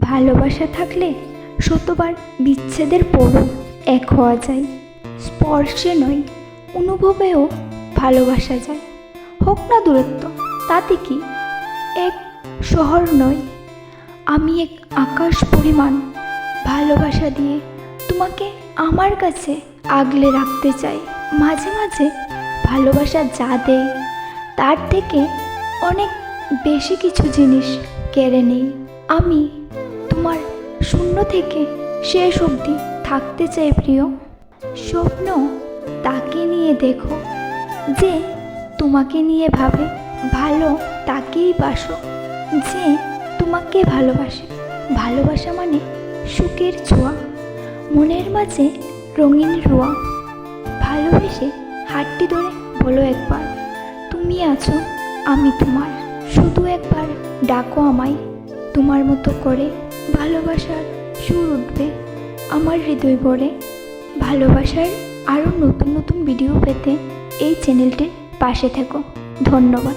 ভালোবাসা থাকলে শতবার বিচ্ছেদের পরও এক হওয়া যায়। স্পর্শে নয়, অনুভবেও ভালোবাসা যায়। হোক না দূরত্ব, তাতে কি? এক শহর নয়, আমি এক আকাশ পরিমাণ। ভালোবাসা দিয়ে তোমাকে আমার কাছে আগলে রাখতে চাই। মাঝে মাঝে ভালোবাসা যা দেয়, তার থেকে অনেক বেশি কিছু জিনিস কেড়ে নেই। আমি তোমার শূন্য থেকে শেষ অবধি থাকতে চাই প্রিয়। স্বপ্ন তাকে নিয়ে দেখো, যে তোমাকে নিয়ে ভাবে, ভালো তাকেই বাসো, যে তোমাকে ভালোবাসে। ভালোবাসা মানে সুখের ছোঁয়া, মনের মাঝে রঙিন রোয়া। ভালোবেসে হাতটি ধরে বলো একবার, তুমি আছো, আমি তোমার। শুধু একবার ডাকো আমায়, তোমার মতো করে। ভালোবাসার সুর উঠবে। আমার হৃদয় ভরে ভালোবাসার আরও নতুন নতুন ভিডিও পেতে এই চ্যানেলটির পাশে থেকো। ধন্যবাদ।